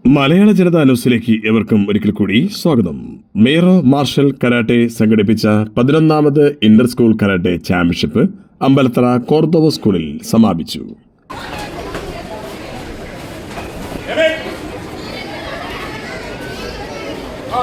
മലയാള ജനത ന്യൂസിലേക്ക് എവർക്കും ഒരിക്കൽ കൂടി സ്വാഗതം. മേറോ മാർഷൽ കരാട്ടെ സംഘടിപ്പിച്ച പതിനൊന്നാമത് inter school karate championship Ambalathara Cordova സ്കൂളിൽ സമാപിച്ചു. 아,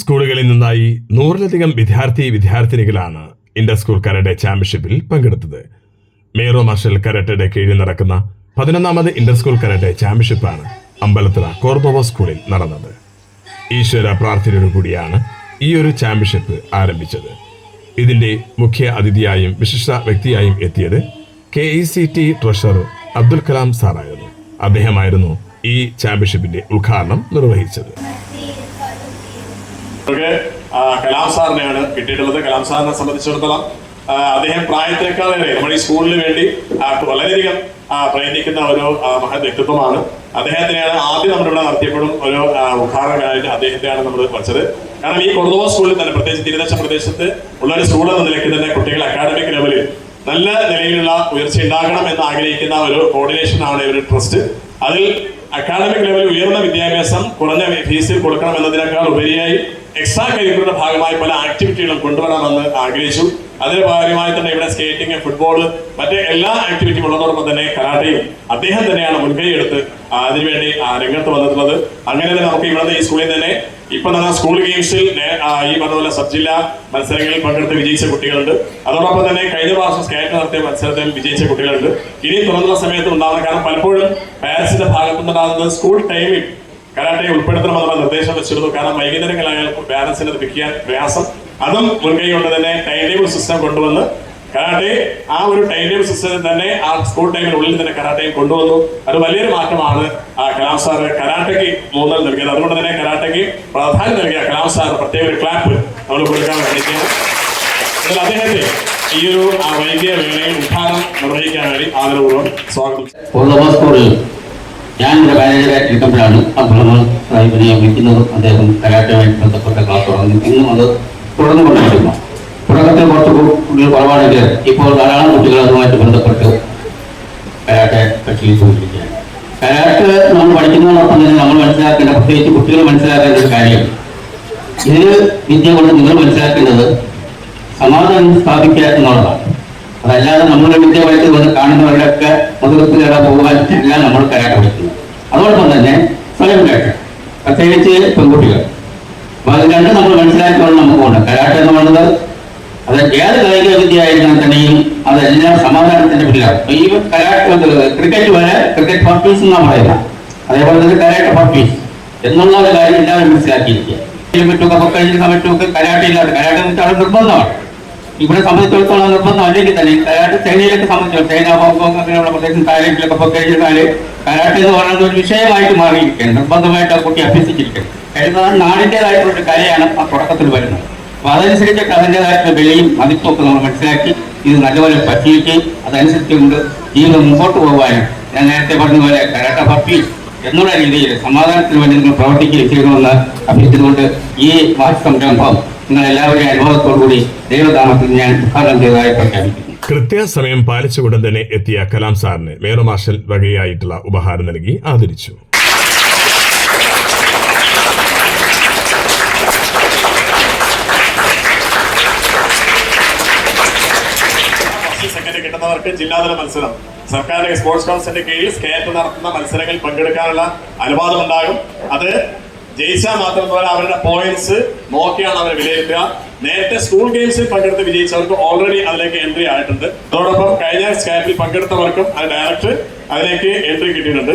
സ്കൂളുകളിൽ നിന്നായി നൂറിലധികം വിദ്യാർത്ഥി വിദ്യാർത്ഥിനികളാണ് ഇന്റർ സ്കൂൾ കരട്ടെ ചാമ്പ്യൻഷിപ്പിൽ പങ്കെടുത്തത്. മേറോ മാർഷൽ കരട്ടയുടെ കീഴിൽ നടക്കുന്ന പതിനൊന്നാമത് ഇന്റർ സ്കൂൾ കരട്ടെ ചാമ്പ്യൻഷിപ്പാണ് അമ്പലത്തറ കോർബോവ സ്കൂളിൽ നടന്നത്. ഈശ്വര പ്രാർത്ഥനയോടുകൂടിയാണ് ഈ ഒരു ചാമ്പ്യൻഷിപ്പ് ആരംഭിച്ചത്. ഇതിന്റെ മുഖ്യ അതിഥിയായും വിശിഷ്ട വ്യക്തിയായും എത്തിയത് K E C T treasurer Abdul Kalam സാറായിരുന്നു. അദ്ദേഹമായിരുന്നു ഈ ചാമ്പ്യൻഷിപ്പിന്റെ ഉദ്ഘാടനം നിർവഹിച്ചത്. നമുക്ക് കലാം സാറിനെയാണ് കിട്ടിയിട്ടുള്ളത്. കലാം സാറിനെ സംബന്ധിച്ചിടത്തോളം അദ്ദേഹം പ്രായത്തിനേക്കാളേറെ നമ്മുടെ ഈ സ്കൂളിന് വേണ്ടി വളരെയധികം പ്രയത്നിക്കുന്ന ഒരു മഹത് വ്യക്തിത്വമാണ്. അദ്ദേഹത്തിനെയാണ് ആദ്യം നമ്മുടെ ഇവിടെ നടത്തിയപ്പോഴും ഒരു ആ, അദ്ദേഹത്തെയാണ് നമ്മൾ വച്ചത് കാരണം ഈ കൊറദോവ സ്കൂളിൽ തന്നെ പ്രത്യേകിച്ച് തീരദേശ പ്രദേശത്ത് ഉള്ള ഒരു സ്കൂൾ എന്ന നിലയ്ക്ക് തന്നെ കുട്ടികൾ അക്കാഡമിക് ലെവലിൽ നല്ല നിലയിലുള്ള ഉയർച്ച ഉണ്ടാകണം എന്ന് ആഗ്രഹിക്കുന്ന ഒരു കോർഡിനേഷൻ ആണ് ഒരു ട്രസ്റ്റ് അതിൽ അക്കാഡമിക് ലെവലിൽ ഉയർന്ന വിദ്യാഭ്യാസം കുറഞ്ഞ ഫീസിൽ കൊടുക്കണം എന്നതിനേക്കാൾ ഉപരിയായി എക്സ്ട്രാ കരിക്കുലറിന്റെ ഭാഗമായി പല ആക്ടിവിറ്റികളും കൊണ്ടുവരാമെന്ന് ആഗ്രഹിച്ചു. അതിന്റെ ഭാഗമായി തന്നെ ഇവിടെ സ്കേറ്റിംഗ് ഫുട്ബോൾ മറ്റ് എല്ലാ ആക്ടിവിറ്റിയും ഉള്ളതോടൊപ്പം തന്നെ കരാട്ടയും അദ്ദേഹം തന്നെയാണ് മുൻകൈ എടുത്ത് ആ, അതിനുവേണ്ടി രംഗത്ത് വന്നിട്ടുള്ളത്. അങ്ങനെ തന്നെ നമുക്ക് ഇവിടെ ഈ സ്കൂളിൽ തന്നെ ഇപ്പൊ നടന്ന സ്കൂൾ ഗെയിംസിൽ ഈ പറഞ്ഞ പോലെ സബ് ജില്ലാ മത്സരങ്ങളിൽ പങ്കെടുത്ത് വിജയിച്ച കുട്ടികളുണ്ട്. അതോടൊപ്പം തന്നെ കഴിഞ്ഞ പ്രാവശ്യം സ്കേറ്റ് നടത്തിയ മത്സരത്തിൽ വിജയിച്ച കുട്ടികളുണ്ട്. ഇനി തുറന്നുള്ള സമയത്ത് ഉണ്ടാകുന്ന കാരണം പലപ്പോഴും പാരൻസിന്റെ ഭാഗത്തുനിന്നുണ്ടാകുന്നത് സ്കൂൾ ടൈമിൽ കരാട്ടെ ഉൾപ്പെടുത്തണമെന്നുള്ള നിർദ്ദേശം വെച്ചിരുന്നു. കാരണം വൈകുന്നേരങ്ങളായാൽ ബാലൻസിന് പിടിക്കാൻ പ്രയാസം. അതും മുൻകൈ കൊണ്ട് തന്നെ ടൈം ടേബിൾ സിസ്റ്റം കൊണ്ടുവന്ന് കരാട്ടെ ആ ഒരു ടൈം ടേബിൾ സിസ്റ്റം തന്നെ ആ സ്കൂൾ ടൈമിനുള്ളിൽ തന്നെ കരാട്ടയും കൊണ്ടുവന്നു. അത് വലിയൊരു മാറ്റമാണ് ആ കലാം സാർ കരാട്ടയ്ക്ക് മൂന്നൽ നൽകിയത്. അതുകൊണ്ട് തന്നെ കരാട്ടയ്ക്ക് പ്രാധാന്യം നൽകിയ കലാം സാർ പ്രത്യേക ഒരു ക്ലാപ്പ് നമ്മൾ കൊടുക്കാൻ വേണ്ടിയിട്ടാണ്. അദ്ദേഹത്തെ ഈ ഒരു ആ വൈകിയ വേളയിൽ ഉദ്ഘാടനം നിർവഹിക്കാൻ വേണ്ടി ആദരപൂർവം സ്വാഗതം. ഞാൻ ഇവിടെ മാനേജറായിട്ട് ഇരിക്കുമ്പോഴാണ് അബ്ദുൾ സാഹിബിനെ വിളിക്കുന്നതും അദ്ദേഹം കരാട്ടയുമായിട്ട് ബന്ധപ്പെട്ട ക്ലാസ് തുടങ്ങി. ഇന്നും അത് തുടർന്നു കൊണ്ടിരിക്കുന്നു തുടക്കത്തിൽ കുറച്ച് കുട്ടികൾ കുറവാണെങ്കിൽ ഇപ്പോൾ ധാരാളം കുട്ടികൾ അതുമായിട്ട് ബന്ധപ്പെട്ട് കരാട്ടെ പരിശീലിച്ചുകൊണ്ടിരിക്കുകയാണ് കരാട്ട് നമ്മൾ പഠിക്കുന്നതോടൊപ്പം തന്നെ നമ്മൾ മനസ്സിലാക്കേണ്ട പ്രത്യേകിച്ച് കുട്ടികൾ മനസ്സിലാക്കേണ്ട ഒരു കാര്യം. ഇതിന് വിദ്യ കൊണ്ട് നിങ്ങൾ മനസ്സിലാക്കേണ്ടത് സമാധാനം സ്ഥാപിക്കുക എന്നുള്ളതാണ്. അതല്ലാതെ നമ്മുടെ വിദ്യ പഠിച്ച് വന്ന് കാണുന്നവരുടെയൊക്കെ മുതുകത്ത് കയറാൻ പോകാൻ എല്ലാം നമ്മൾ കരാട്ട് പഠിക്കുന്നത് അതോടൊപ്പം തന്നെ സ്വയം കരാട്ട പ്രത്യേകിച്ച് പെൺകുട്ടികൾ. അപ്പൊ അത് രണ്ട് നമ്മൾ മനസ്സിലാക്കിക്കൊണ്ട് നമുക്കുണ്ട്. കരാട്ട എന്ന് പറയുന്നത് അത് ഏത് കായിക വിദ്യ ആയിരുന്നാൽ തന്നെയും അതെല്ലാം സമാധാനത്തിന്റെ പിന്നിലാണ്. ഈ കരാട്ട ക്രിക്കറ്റ് വരെ ക്രിക്കറ്റ് ഫോർ പീസ് എന്നാണ് പറയുന്നത്. അതേപോലെ തന്നെ കരാട്ട ഫോർ പീസ് എന്നുള്ള ഒരു കാര്യം എല്ലാവരും മനസ്സിലാക്കിയിരിക്കുക. മറ്റൊക്കെ പൊക്കഴിഞ്ഞ സമയത്തൊക്കെ കരാട്ട ഇല്ലാതെ കരാട്ട നിർബന്ധമാണ്. ഇവിടെ സംബന്ധിച്ചിടത്തോളം നിർബന്ധം അല്ലെങ്കിൽ തന്നെ. കരാട്ടെ ചൈനയിലൊക്കെ സംബന്ധിച്ചു ചൈന ഹോങ്കോങ് അങ്ങനെയുള്ള പ്രദേശം തായ്ലൻഡിലൊക്കെ പോയി കഴിഞ്ഞാൽ കരാട്ടെ എന്ന് പറയുന്നത് ഒരു വിഷയമായിട്ട് മാറിയിരിക്കുകയാണ്. നിർബന്ധമായിട്ട് ആ കുട്ടി അഭ്യസിച്ചിരിക്കുകയാണ്. കാര്യം നാടിന്റെതായിട്ടുള്ള ഒരു കലയാണ് ആ തുടക്കത്തിൽ വരുന്നത്. അപ്പൊ അതനുസരിച്ചൊക്കെ അതിന്റെതായിട്ടുള്ള വിലയും മതിപ്പൊക്കെ ഒക്കെ നമ്മൾ മനസ്സിലാക്കി ഇത് നല്ലപോലെ പരിശീലിക്കുകയും അതനുസരിച്ചുകൊണ്ട് ജീവിതം മുമ്പോട്ട് പോകാനും ഞാൻ നേരത്തെ പറഞ്ഞ പോലെ കരാട്ട പപ്പി എന്നുള്ള രീതിയിൽ സമാധാനത്തിന് വേണ്ടി നിങ്ങൾ പ്രവർത്തിക്കുകയും ചെയ്യണമെന്ന് അഭ്യർത്ഥിച്ചുകൊണ്ട് ഈ വാച്ച് സംരംഭം നിങ്ങൾ എല്ലാവരുടെയും അനുഭവത്തോടുകൂടി ദൈവനാമത്തിൽ ഞാൻ ഉദ്ഘാടനം ചെയ്തതായി പ്രഖ്യാപിക്കുന്നു. കൃത്യസമയം പാലിച്ചുകൊണ്ട് തന്നെ എത്തിയ കലാം സാറിന് മേറോ മാർഷൽ വകയായിട്ടുള്ള ഉപഹാരം നൽകി ആദരിച്ചു. കിട്ടുന്നവർക്ക് ജില്ലാതല മത്സരം. സർക്കാരിന്റെ സ്പോർട്സ് കൗൺസിലിന്റെ കീഴിൽ സ്കേറ്റ് നടത്തുന്ന മത്സരങ്ങളിൽ പങ്കെടുക്കാനുള്ള അനുവാദം ഉണ്ടാകും അത് ജയിച്ചാൽ മാത്രം പോലെ അവരുടെ പോയിന്റ്സ് നോക്കിയാണ് അവരെ വിലയിരുത്തുക. നേരത്തെ സ്കൂൾ ഗെയിംസിൽ പങ്കെടുത്ത് വിജയിച്ചവർക്ക് ഓൾറെഡി അതിലേക്ക് എൻട്രി ആയിട്ടുണ്ട്. അതോടൊപ്പം കഴിഞ്ഞ സ്കാപ്പിൽ പങ്കെടുത്തവർക്കും അത് ഡയറക്ട് അതിലേക്ക് എൻട്രി കിട്ടിയിട്ടുണ്ട്.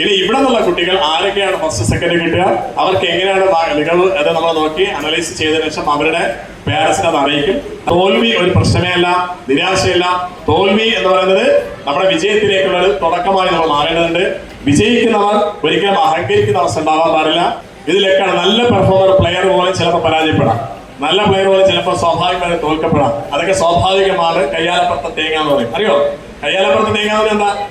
ഇനി ഇവിടെ നിന്നുള്ള കുട്ടികൾ ആരൊക്കെയാണ് ഫസ്റ്റ് സെക്കൻഡ് കിട്ടുക? അവർക്ക് എങ്ങനെയാണ് മികവ് അത് നമ്മൾ നോക്കി അനലൈസ് ചെയ്തതിനു ശേഷം അവരുടെ പേരൻസിനെ അത് അറിയിക്കും. തോൽവി ഒരു പ്രശ്നമേ അല്ല നിരാശയല്ല. തോൽവി എന്ന് പറയുന്നത് നമ്മുടെ വിജയത്തിലേക്കുള്ള ഒരു തുടക്കമായി നമ്മൾ മാറേണ്ടതുണ്ട്. വിജയിക്കുന്നവർ ഒരിക്കലും അഹങ്കരിക്കുന്ന അവസ്ഥ ഉണ്ടാവാൻ പാടില്ല. ഇതിലൊക്കെയാണ് നല്ല പെർഫോമർ പ്ലെയർ പോലും ചിലപ്പോൾ പരാജയപ്പെടാം. നല്ല പ്ലെയർ പോലും ചിലപ്പോൾ സ്വാഭാവികമായി തോൽക്കപ്പെടാം. അതൊക്കെ സ്വാഭാവികമാണ്. കയ്യാലപ്പുറത്തെ തേങ്ങ എന്ന് പറയും. അറിയോ? കയ്യാലപ്പുറത്തെ തേങ്ങ എന്ന് എന്താ?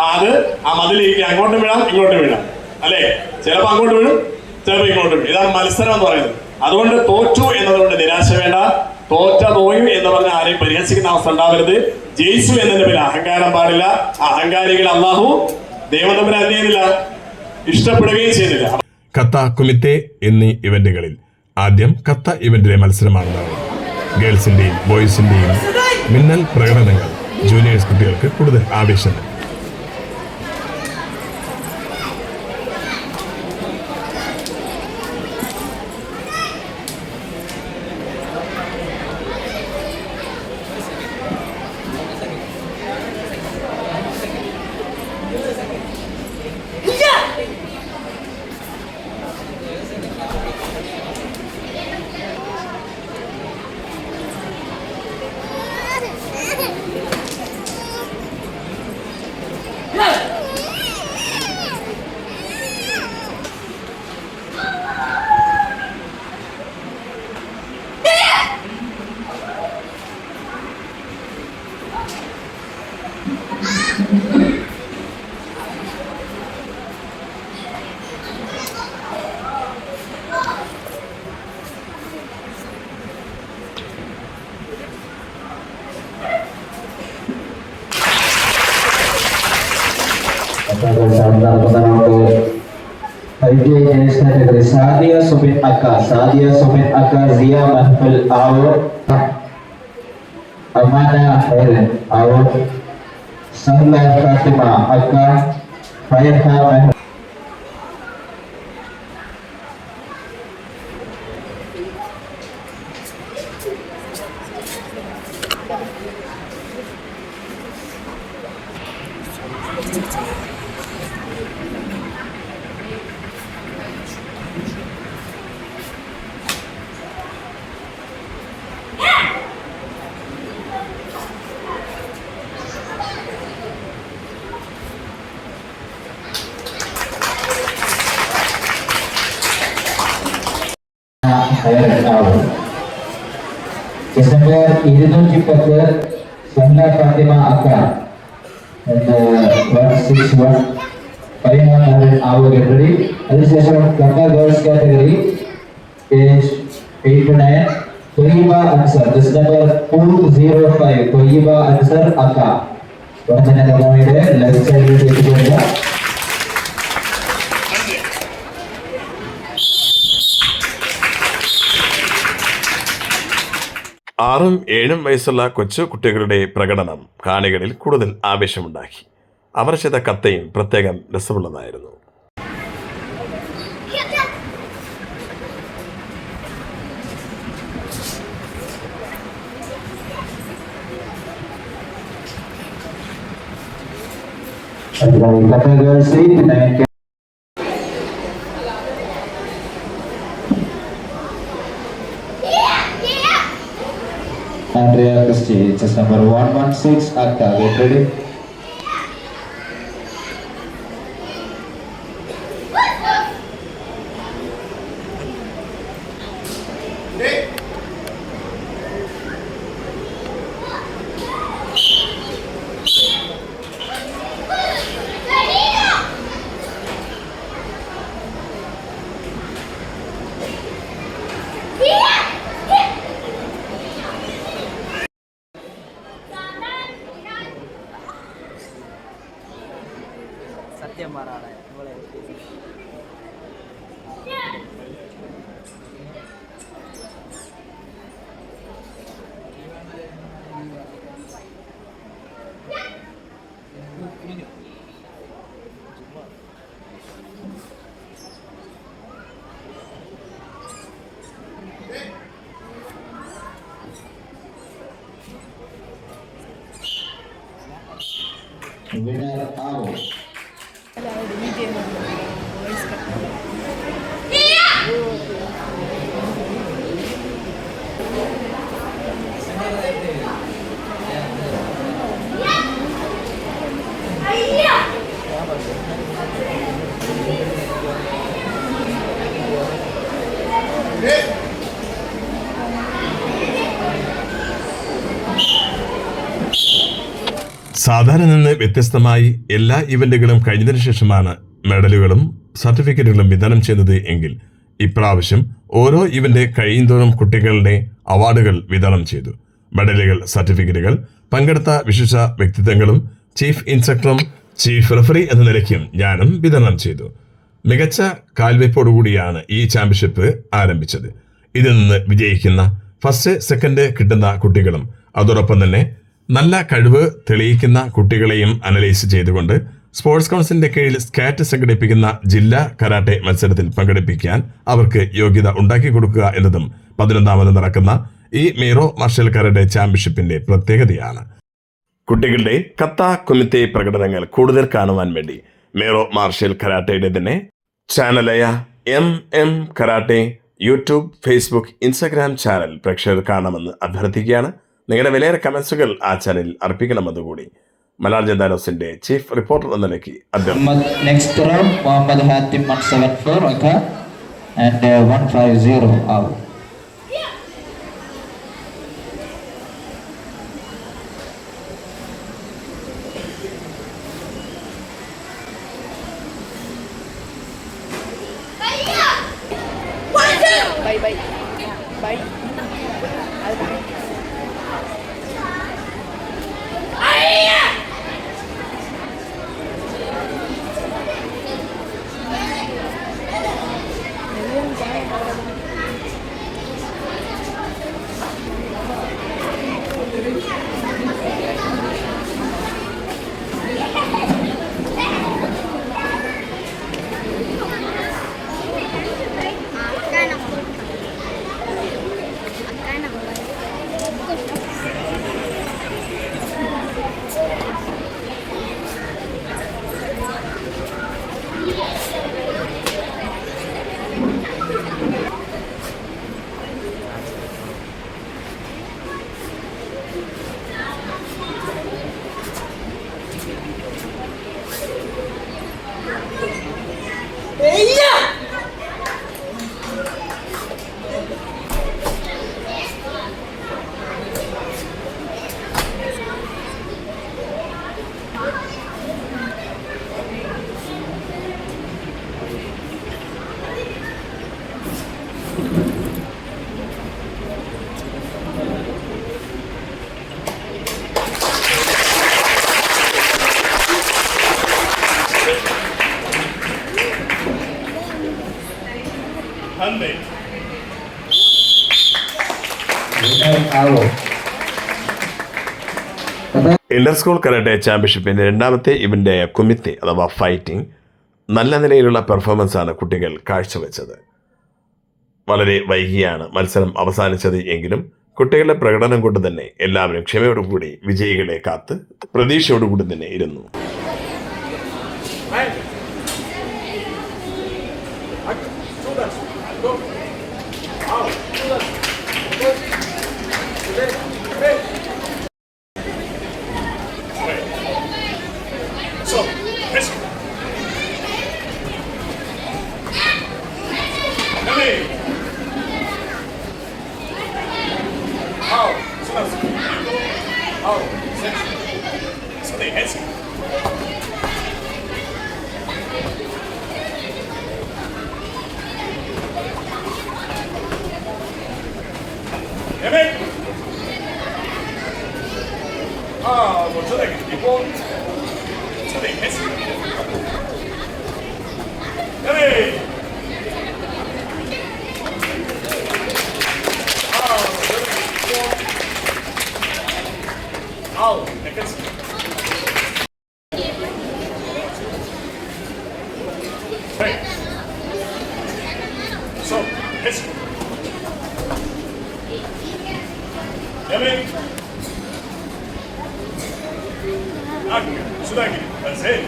അത് ആ മതിലേക്ക് അങ്ങോട്ട് വീഴാം ഇങ്ങോട്ട് വീഴാം. അല്ലേ? ചിലപ്പോൾ അങ്ങോട്ട് വീഴും ചിലപ്പോൾ ഇങ്ങോട്ട് വീഴും. ഇതാണ് മത്സരം എന്ന് പറയുന്നത്. അതുകൊണ്ട് തോറ്റു എന്നതുകൊണ്ട് നിരാശ വേണ്ട. തോറ്റ തോയും എന്ന് പറഞ്ഞ ആരെയും പരിഹസിക്കുന്ന അവസ്ഥ ഉണ്ടാവരുത്. ജയിച്ചു എന്നതിന്റെ പേര് അഹങ്കാരം പാടില്ല. അഹങ്കാരികൾ അള്ളാഹു ദൈവം തമ്മിൽ ചെയ്യുന്നില്ല ഇഷ്ടപ്പെടുകയും ചെയ്യുന്നില്ല. കത്ത കുമിത്തെ എന്നീ ഇവന്റുകളിൽ ആദ്യം കത്ത ഇവന്റിലെ മത്സരമാണ് ഗേൾസിന്റെയും ബോയ്സിന്റെയും മിന്നൽ പ്രകടനങ്ങൾ ജൂനിയേഴ്സ് കുട്ടികൾക്ക് കൂടുതൽ ആവേശം Aka Sadia Sumin Aka Zia Mahfil Aur Amana Helen Aur Sanglah Fatima Aka Fayha Mahfil Regional Chief Doctor Sangla Fatima Akka. And uh, 161, 500 hour is Registration Ganga Girls category is 8 to 9. Toyiba Ansar, this number 205, Toyiba Ansar Akka. One minute, left side, you take ആറും ഏഴും വയസ്സുള്ള കൊച്ചു കുട്ടികളുടെ പ്രകടനം കാണികളിൽ കൂടുതൽ ആവേശമുണ്ടാക്കി. അവർ ചെയ്ത കത്തയും പ്രത്യേകം രസമുള്ളതായിരുന്നു. 6 at uh, wait. വിനർ ആവോ സാധാരണ നിന്ന് വ്യത്യസ്തമായി എല്ലാ ഇവന്റുകളും കഴിഞ്ഞതിനു ശേഷമാണ് മെഡലുകളും സർട്ടിഫിക്കറ്റുകളും വിതരണം ചെയ്യുന്നത് എങ്കിൽ ഇപ്രാവശ്യം ഓരോ ഇവന്റ് കഴിയുന്തോറും കുട്ടികളുടെ അവാർഡുകൾ വിതരണം ചെയ്തു. മെഡലുകൾ സർട്ടിഫിക്കറ്റുകൾ പങ്കെടുത്ത വിശിഷ്ട വ്യക്തിത്വങ്ങളും ചീഫ് ഇൻസ്ട്രക്ടറും ചീഫ് റെഫറി എന്ന നിലയ്ക്കും ഞാനും വിതരണം ചെയ്തു. മികച്ച കാൽവയ്പോടുകൂടിയാണ് ഈ ചാമ്പ്യൻഷിപ്പ് ആരംഭിച്ചത്. ഇതിൽ നിന്ന് വിജയിക്കുന്ന ഫസ്റ്റ് സെക്കൻഡ് കിട്ടുന്ന കുട്ടികളും അതോടൊപ്പം തന്നെ നല്ല കഴിവ് തെളിയിക്കുന്ന കുട്ടികളെയും അനലൈസ് ചെയ്തുകൊണ്ട് സ്പോർട്സ് കൗൺസിലിന്റെ കീഴിൽ സ്കാറ്റ് സംഘടിപ്പിക്കുന്ന ജില്ലാ കരാട്ടെ മത്സരത്തിൽ പങ്കെടുപ്പിക്കാൻ അവർക്ക് യോഗ്യത ഉണ്ടാക്കി കൊടുക്കുക എന്നതും പതിനൊന്നാമത് നടക്കുന്ന ഈ മീറോ മാർഷൽ കരാട്ടെ ചാമ്പ്യൻഷിപ്പിന്റെ പ്രത്യേകതയാണ്. കുട്ടികളുടെ കത്ത കുമിത്തെ പ്രകടനങ്ങൾ കൂടുതൽ കാണുവാൻ വേണ്ടി മേറോ മാർഷൽ കരാട്ടയുടെ തന്നെ ചാനലായ M M karate YouTube Facebook Instagram channel പ്രേക്ഷകർ കാണണമെന്ന് അഭ്യർത്ഥിക്കുകയാണ്. നിങ്ങളുടെ വിലയേറെ കമൻസുകൾ ആ ചാനലിൽ അർപ്പിക്കണം അതുകൂടി മലാർ ജന്താനോസിന്റെ ചീഫ് റിപ്പോർട്ടർ എന്ന നിലയ്ക്ക് അഭ്യർത്ഥന Muhammad, next round, Muhammad Hatim 174, okay? And uh, 150 out. Bye bye. Bye. Yeah! Inter school karate ചാമ്പ്യൻഷിപ്പിൽ രണ്ടാമത്തെ ഇവന്റെ കുമിത്തി അഥവാ ഫൈറ്റിംഗ് നല്ല നിലയിലുള്ള പെർഫോമൻസ് ആണ് കുട്ടികൾ കാഴ്ചവെച്ചത്. വളരെ വൈകിയാണ് മത്സരം അവസാനിച്ചത് എങ്കിലും കുട്ടികളുടെ പ്രകടനം കൊണ്ട് തന്നെ എല്ലാവരും ക്ഷമയോടുകൂടി വിജയികളെ കാത്ത് പ്രതീക്ഷയോടുകൂടി തന്നെ ഇരുന്നു. Demek... Hakkı, şuna gidin. Ben sen,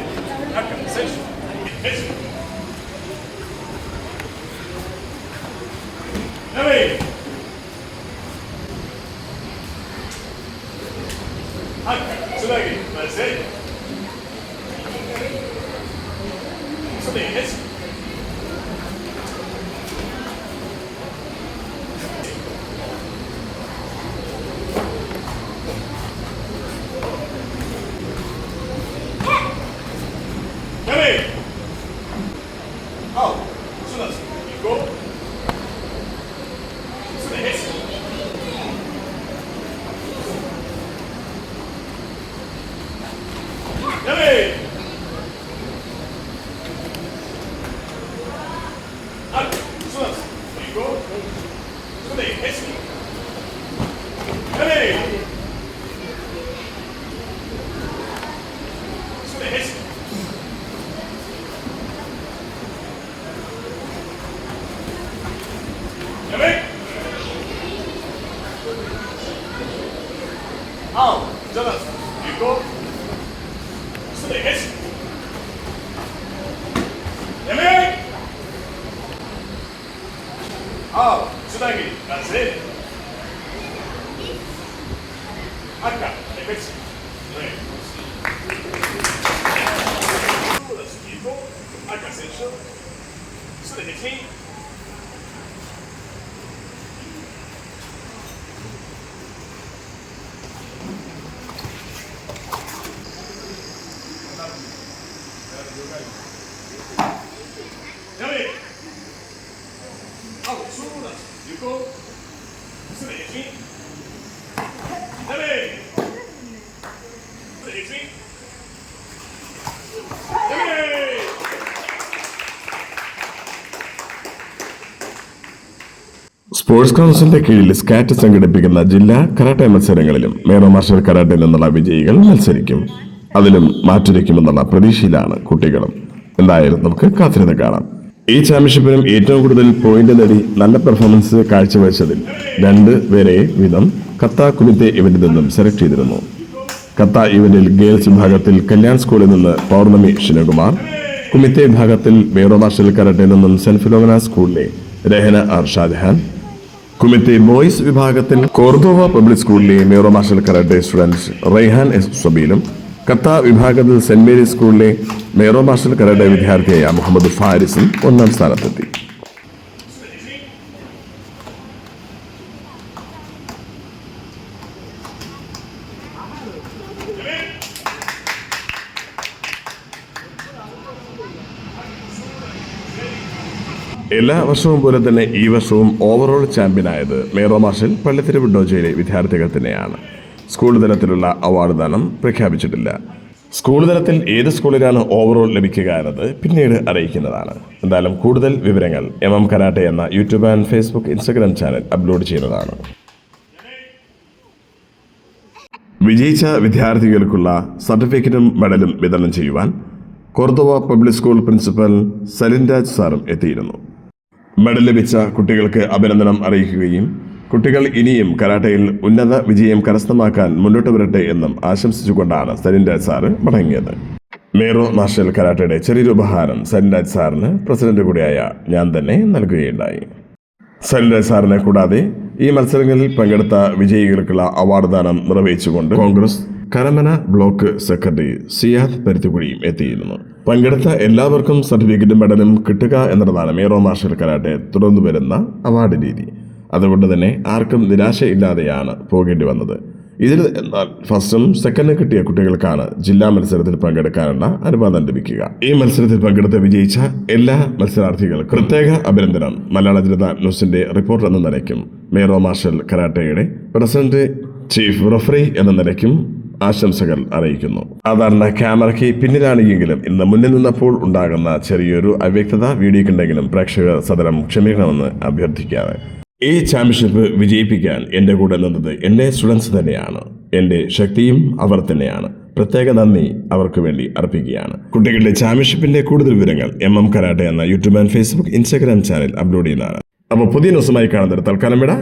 Hakkı, sen. 아홉, 여덟, 일곱, 스물넷, 여덟, 아홉, 수당이 나세, 아까, 백백스, 네. 아까 세션, 스물넷, sports കൗൺസിലിന്റെ കീഴിൽ സ്കാറ്റ് സംഘടിപ്പിക്കുന്ന ജില്ലാ കരാട്ടെ മത്സരങ്ങളിലും മേനോ മാർഷൽ കരാട്ടെ നിന്നുള്ള വിജയികൾ മത്സരിക്കും. അതിലും മാറ്റുരയ്ക്കുമെന്നുള്ള പ്രതീക്ഷയിലാണ് കുട്ടികളും. എന്തായാലും നമുക്ക് കാത്തിരുന്ന് കാണാം. ഈ ചാമ്പ്യൻഷിപ്പിനും ഏറ്റവും കൂടുതൽ പോയിന്റ് നേടി നല്ല പെർഫോമൻസ് കാഴ്ചവെച്ചതിൽ രണ്ട് പേരെ വീതം കത്ത കുമിത്തെ ഇവന്റിൽ നിന്നും സെലക്ട് ചെയ്തിരുന്നു. കത്ത ഇവന്റിൽ ഗേൾസ് വിഭാഗത്തിൽ കല്യാൺ സ്കൂളിൽ നിന്ന് പൗർണമി ശിവകുമാർ കുമിത്തെ വിഭാഗത്തിൽ വേറോ മാർഷൽ കരാട്ടെ നിന്നും ഫിലോമന സ്കൂളിലെ Rehana R Shajahan kumite boys വിഭാഗത്തിൽ കോർദോവ പബ്ലിക് സ്കൂളിലെ Mero marshal karate students Raihan S സബീലും kata വിഭാഗത്തിൽ സെന്റ് മേരീസ് സ്കൂളിലെ മേറോ മാർഷൽ കരയുടെ വിദ്യാർത്ഥിയായ മുഹമ്മദ് ഫാരിസും ഒന്നാം സ്ഥാനത്തെത്തി. എല്ലാ വർഷവും പോലെ തന്നെ ഈ വർഷവും ഓവറോൾ ചാമ്പ്യനായത് മേറോ മാർഷൽ പള്ളിത്തിരി വിഡോജയിലെ വിദ്യാർത്ഥികൾ തന്നെയാണ്. സ്കൂൾ തലത്തിലുള്ള അവാർഡ് ദാനം പ്രഖ്യാപിച്ചിട്ടില്ല. സ്കൂൾ തലത്തിൽ ഏത് സ്കൂളിലാണ് ഓവറോൾ ലഭിക്കുക എന്നത് പിന്നീട് അറിയിക്കുന്നതാണ്. എന്തായാലും കൂടുതൽ വിവരങ്ങൾ എം എം കരാട്ടെ എന്ന YouTube and Facebook Instagram channel upload ചെയ്യുന്നതാണ്. വിജയിച്ച വിദ്യാർത്ഥികൾക്കുള്ള സർട്ടിഫിക്കറ്റും മെഡലും വിതരണം ചെയ്യുവാൻ Cordova public school principal Salinraj സാറും എത്തിയിരുന്നു. മെഡൽ ലഭിച്ച കുട്ടികൾക്ക് അഭിനന്ദനം അറിയിക്കുകയും കുട്ടികൾ ഇനിയും കരാട്ടയിൽ ഉന്നത വിജയം കരസ്ഥമാക്കാൻ മുന്നോട്ട് വരട്ടെ എന്നും ആശംസിച്ചുകൊണ്ടാണ് സരിൻരാജ് സാറ് മടങ്ങിയത്. മേറോ മാർഷൽ കരാട്ടയുടെ ചെറിയൊരു ഉപഹാരം സരിൻരാജ് സാറിന് പ്രസിഡന്റ് കൂടിയായ ഞാൻ തന്നെ നൽകുകയുണ്ടായി. സരിൻരാജ് സാറിനെ കൂടാതെ ഈ മത്സരങ്ങളിൽ പങ്കെടുത്ത വിജയികൾക്കുള്ള അവാർഡ് ദാനം നിർവഹിച്ചുകൊണ്ട് കോൺഗ്രസ് കരമന ബ്ലോക്ക് സെക്രട്ടറി സിയാദ് പരുത്തിക്കുഴിയും എത്തിയിരുന്നു. പങ്കെടുത്ത എല്ലാവർക്കും സർട്ടിഫിക്കറ്റും മെഡലും കിട്ടുക എന്നതാണ് മേറോ മാർഷൽ കരാട്ടെ തുടർന്നു വരുന്ന അവാർഡ് രീതി. അതുകൊണ്ട് തന്നെ ആർക്കും നിരാശയില്ലാതെയാണ് പോകേണ്ടി വന്നത്. ഇതിൽ എന്നാൽ ഫസ്റ്റും സെക്കൻഡും കിട്ടിയ കുട്ടികൾക്കാണ് ജില്ലാ മത്സരത്തിൽ പങ്കെടുക്കാനുള്ള അനുവാദം ലഭിക്കുക. ഈ മത്സരത്തിൽ പങ്കെടുത്ത് വിജയിച്ച എല്ലാ മത്സരാർത്ഥികൾക്കും പ്രത്യേക അഭിനന്ദനം. മലയാള ജനത ന്യൂസിന്റെ റിപ്പോർട്ടർ എന്ന നിലയ്ക്കും മേറോ മാർഷൽ കരാട്ടയുടെ പ്രസിഡന്റ് ചീഫ് റഫറി എന്ന നിലയ്ക്കും ആശംസകൾ അറിയിക്കുന്നു. സാധാരണ ക്യാമറയ്ക്ക് പിന്നിലാണെങ്കിലും ഇന്ന് മുന്നിൽ നിന്നപ്പോൾ ഉണ്ടാകുന്ന ചെറിയൊരു അവ്യക്തത വീഡിയോക്കുണ്ടെങ്കിലും പ്രേക്ഷകർ സദനം ക്ഷമിക്കണമെന്ന് അഭ്യർത്ഥിക്കാറ് ഈ ചാമ്പ്യൻഷിപ്പ് വിജയിപ്പിക്കാൻ എന്റെ കൂടെ നിന്നത് എന്റെ സ്റ്റുഡൻസ് തന്നെയാണ്. എന്റെ ശക്തിയും അവർ തന്നെയാണ്. പ്രത്യേക നന്ദി അവർക്ക് വേണ്ടി അർപ്പിക്കുകയാണ്. കുട്ടികളുടെ ചാമ്പ്യൻഷിപ്പിന്റെ കൂടുതൽ വിവരങ്ങൾ എം എം കരാട്ടെ എന്ന YouTube and Facebook Instagram channel upload ചെയ്യുന്നതാണ്. അപ്പോൾ പുതിയ ന്യൂസുമായി കാണുന്നത് തൽക്കാലം വിട.